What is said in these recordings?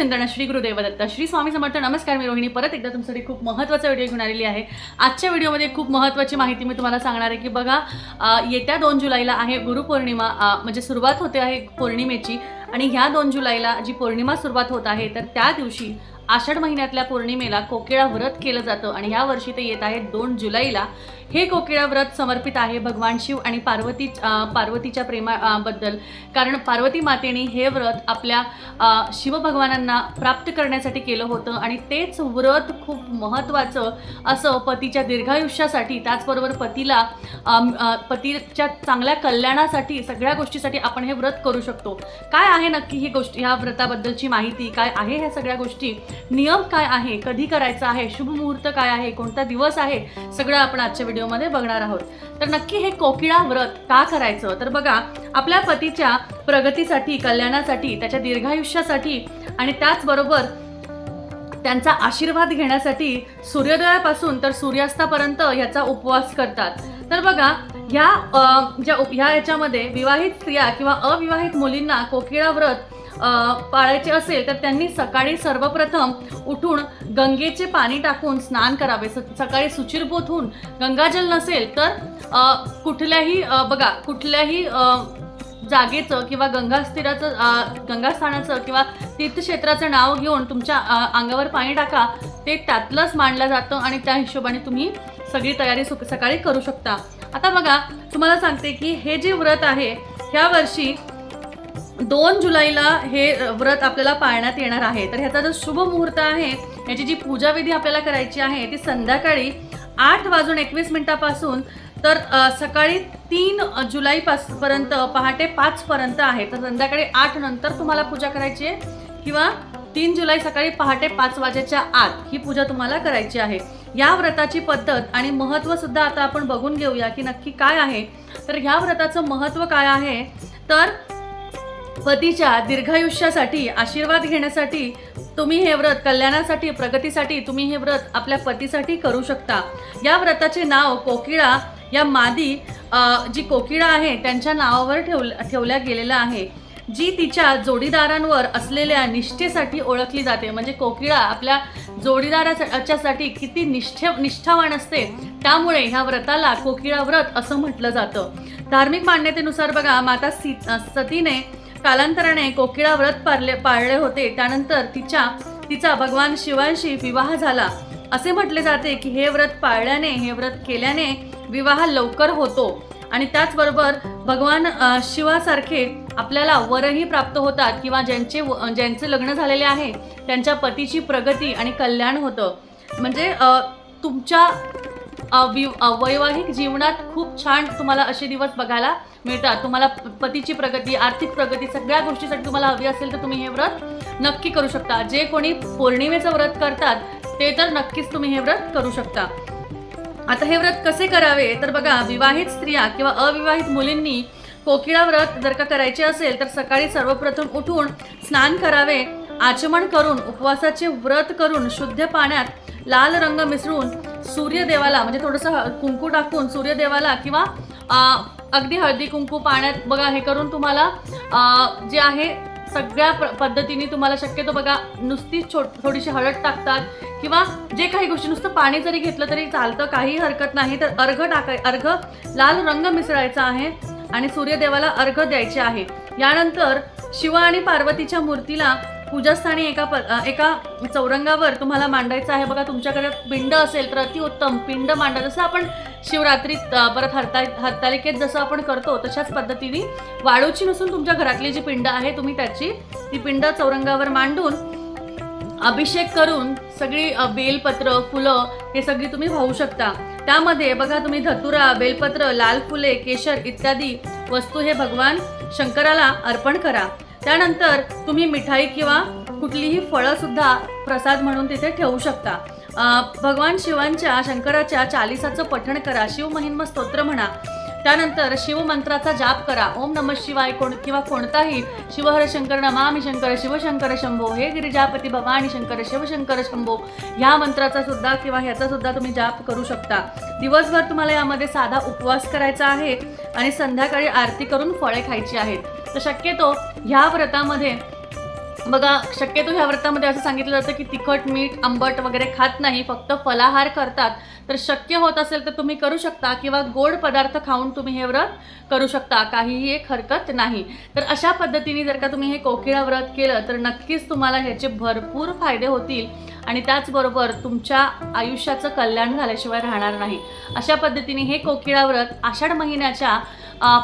चिंतन श्री गुरुदेव दत्त श्री स्वामी समर्थ नमस्कार मी रोहिणी. परत एकदा तुमच्यासाठी खूप महत्त्वाचा व्हिडिओ घेऊन आलेली आहे. आजच्या व्हिडिओमध्ये खूप महत्त्वाची माहिती मी तुम्हाला सांगणार आहे की बघा येत्या दोन जुलैला आहे गुरुपौर्णिमा म्हणजे सुरुवात होते आहे पौर्णिमेची आणि ह्या दोन जुलैला जी पौर्णिमा सुरुवात होत आहे तर त्या दिवशी आषाढ महिन्यातल्या पौर्णिमेला कोकिळा व्रत केलं जातं आणि ह्या वर्षी ते येत आहे दोन जुलैला. हे कोकिळा व्रत समर्पित आहे भगवान शिव आणि पार्वती पार्वतीच्या प्रेमा बद्दल. कारण पार्वती मातेने हे व्रत आपल्या शिवभगवानांना प्राप्त करण्यासाठी केलं होतं आणि तेच व्रत खूप महत्त्वाचं असं पतीच्या दीर्घायुष्यासाठी त्याचबरोबर पतीला पतीच्या चांगल्या कल्याणासाठी सगळ्या गोष्टीसाठी आपण हे व्रत करू शकतो. काय आहे नक्की ही गोष्ट ह्या व्रताबद्दलची माहिती? काय आहे ह्या सगळ्या गोष्टी? नियम काय आहे? कधी करायचं आहे? शुभ मुहूर्त काय आहे? कोणता दिवस आहे? सगळं आपण आजच्या व्हिडिओमध्ये बघणार आहोत. तर नक्की हे कोकिळा व्रत का करायचं? तर बघा आपल्या पतीच्या प्रगतीसाठी कल्याणासाठी त्याच्या दीर्घायुष्यासाठी आणि त्याचबरोबर त्यांचा आशीर्वाद घेण्यासाठी सूर्योदयापासून तर सूर्यास्तापर्यंत ह्याचा उपवास करतात. तर बघा ह्या ज्या ह्या याच्यामध्ये विवाहित स्त्रिया किंवा अविवाहित मुलींना कोकिळा व्रत पाळायचे असेल तर त्यांनी सकाळी सर्वप्रथम उठून गंगेचे पाणी टाकून स्नान करावे. स- सकाळी सुचिरभूत होऊन गंगाजल नसेल तर कुठल्याही बघा कुठल्याही जागेचं किंवा गंगास्थिराचं गंगास्थानाचं किंवा तीर्थक्षेत्राचं नाव घेऊन तुमच्या अंगावर पाणी टाका. ते त्यातलंच मांडलं जातं आणि त्या हिशोबाने तुम्ही सगळी तयारी सु सकाळी करू शकता. आता बघा तुम्हाला सांगते की हे जे व्रत आहे ह्या वर्षी दोन जुलैला हे व्रत आपल्याला पाळण्यात येणार आहे. तर ह्याचा जो शुभ मुहूर्त आहे याची जी पूजाविधी आपल्याला करायची आहे ती संध्याकाळी आठ वाजून एकवीस मिनिटापासून तर सकाळी तीन जुलैपासपर्यंत पहाटे पाचपर्यंत आहे. तर संध्याकाळी आठ नंतर तुम्हाला पूजा करायची आहे किंवा तीन जुलै सकाळी पहाटे पाच वाजेच्या आत ही पूजा तुम्हाला करायची आहे. या व्रताची पद्धत आणि महत्त्वसुद्धा आता आपण बघून घेऊया की नक्की काय आहे. तर ह्या व्रताचं महत्त्व काय आहे? तर पतीच्या दीर्घायुष्यासाठी आशीर्वाद घेण्यासाठी तुम्ही हे व्रत कल्याणासाठी प्रगतीसाठी तुम्ही हे व्रत आपल्या पतीसाठी करू शकता. या व्रताचे नाव कोकिळा या मादी जी कोकिळा आहे त्यांच्या नावावर ठेव ठेवल्या गेलेलं आहे. जी तिच्या जोडीदारांवर असलेल्या निष्ठेसाठी ओळखली जाते. म्हणजे कोकिळा आपल्या जोडीदाराच्यासाठी किती निष्ठे निष्ठावान असते त्यामुळे ह्या व्रताला कोकिळा व्रत असं म्हटलं जातं. धार्मिक मान्यतेनुसार बघा माता सी सतीने कालांतराने कोकिळा व्रत पाळले पाळले होते. त्यानंतर तिच्या तिचा भगवान शिवांशी विवाह झाला. असे म्हटले जाते की हे व्रत पाळल्याने हे व्रत केल्याने विवाह लवकर होतो. आणि त्याचबरोबर भगवान शिवासारखे आपल्याला वरही प्राप्त होतात किंवा ज्यांचे व- ज्यांचे लग्न झालेले आहे त्यांच्या पतीची प्रगती आणि कल्याण होतं. म्हणजे तुमच्या अ, अ, वैवाहिक जीवनात खूप छान तुम्हाला असे दिवस बघायला मिळतात. तुम्हाला पतीची प्रगती आर्थिक प्रगती सगळ्या गोष्टीसाठी तुम्हाला हवी असेल तर तुम्ही हे व्रत नक्की करू शकता. जे कोणी पौर्णिमेचं व्रत करतात ते तर नक्कीच तुम्ही हे व्रत करू शकता. आता हे व्रत कसे करावे? तर बघा विवाहित स्त्रिया किंवा अविवाहित मुलींनी कोकिळा व्रत जर का करायचे असेल तर सकाळी सर्वप्रथम उठून स्नान करावे आचमन करून उपवासाचे व्रत करून शुद्ध पाण्यात लाल रंग मिसळून सूर्यदेवाला म्हणजे थोडंसं कुंकू टाकून सूर्यदेवाला किंवा अगदी हळदी कुंकू पाण्यात बघा हे करून तुम्हाला जे आहे सगळ्या प- पद्धतीने तुम्हाला शक्यतो बघा नुसती छो थोडीशी हळद टाकतात किंवा जे काही गोष्टी नुसतं पाणी जरी घेतलं तरी चालतं काही हरकत नाही तर अर्घ टाकाय अर्घ लाल रंग मिसळायचा आहे आणि सूर्यदेवाला अर्घ द्यायचे आहे. यानंतर शिव आणि पार्वतीच्या मूर्तीला पूजास्थानी एका प एका चौरंगावर तुम्हाला मांडायचं आहे. बघा तुमच्याकडे पिंड असेल तर अतिउत्तम पिंड मांडा. जसं आपण शिवरात्रीत परत हरता हरतालिकेत जसं आपण करतो तशाच पद्धतीने वाळूची नसून तुमच्या घरातली जी पिंड आहे तुम्ही त्याची ती पिंड चौरंगावर मांडून अभिषेक करून सगळी बेलपत्र फुलं हे सगळी तुम्ही वाहू शकता. त्यामध्ये बघा तुम्ही धतुरा बेलपत्र लाल फुले केशर इत्यादी वस्तू हे भगवान शंकराला अर्पण करा. त्यानंतर तुम्ही मिठाई किंवा कुठलीही फळं सुद्धा प्रसाद म्हणून तिथे ठेवू शकता. भगवान शिवांच्या शंकराच्या चालिसाचं पठण करा शिवमहिन्म स्तोत्र म्हणा. त्यानंतर शिवमंत्राचा जाप करा ओम नम शिवाय कोण किंवा कोणताही शिवहर शंकर नमामी शंकर शिवशंकर शंभो हे गिरिजापती भवानी शंकर शिवशंकर शंभो ह्या मंत्राचा सुद्धा किंवा ह्याचा सुद्धा तुम्ही जाप करू शकता. दिवसभर तुम्हाला यामध्ये साधा उपवास करायचा आहे आणि संध्याकाळी आरती करून फळे खायची आहेत. तर शक्यतो ह्या व्रतामध्ये बघा शक्यतो ह्या व्रतामध्ये असं सांगितलं जातं की तिखट मीठ आंबट वगैरे खात नाही फक्त फलाहार करतात. तर शक्य होत असेल तर तुम्ही करू शकता किंवा गोड पदार्थ खाऊन तुम्ही हे व्रत करू शकता. काहीही एक हरकत नाही. तर अशा पद्धतीने जर का तुम्ही हे कोकिळा व्रत केलं तर नक्कीच तुम्हाला ह्याचे भरपूर फायदे होतील. आणि त्याचबरोबर तुमच्या आयुष्याचं कल्याण झाल्याशिवाय राहणार नाही. अशा पद्धतीने हे कोकिळा व्रत आषाढ महिन्याच्या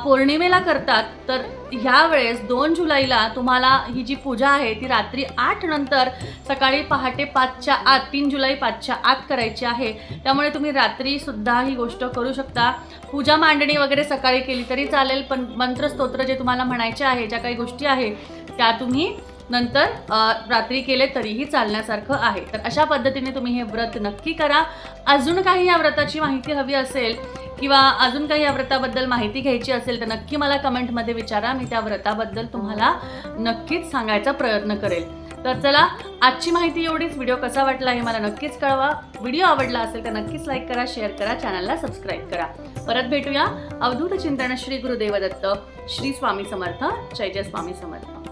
पौर्णिमेला करतात. तर ह्या वेळेस दोन जुलैला तुम्हाला ही जी पूजा आहे ती रात्री आठ नंतर सकाळी पहाटे पाचच्या आत तीन जुलै पाचच्या आत करायची आहे. त्यामुळे तुम्ही रात्रीसुद्धा ही गोष्ट करू शकता. पूजा मांडणी वगैरे सकाळी केली तरी चालेल पण मंत्रस्तोत्र जे तुम्हाला म्हणायचे आहे ज्या काही गोष्टी आहे त्या तुम्ही नंतर रात्री केले तरीही चालण्यासारखं आहे. तर अशा पद्धतीने तुम्ही हे व्रत नक्की करा. अजून काही या व्रताची माहिती हवी असेल किंवा अजून काही या व्रताबद्दल माहिती घ्यायची असेल तर नक्की मला कमेंटमध्ये विचारा. मी त्या व्रताबद्दल तुम्हाला नक्कीच सांगायचा प्रयत्न करेल. तर चला आजची माहिती एवढीच. व्हिडिओ कसा वाटला हे मला नक्कीच कळवा. व्हिडिओ आवडला असेल तर नक्कीच लाईक करा शेअर करा चॅनलला सबस्क्राईब करा. परत भेटूया. अवधूत चिंतन श्री गुरुदेवदत्त श्री स्वामी समर्थ जय जय स्वामी समर्थ.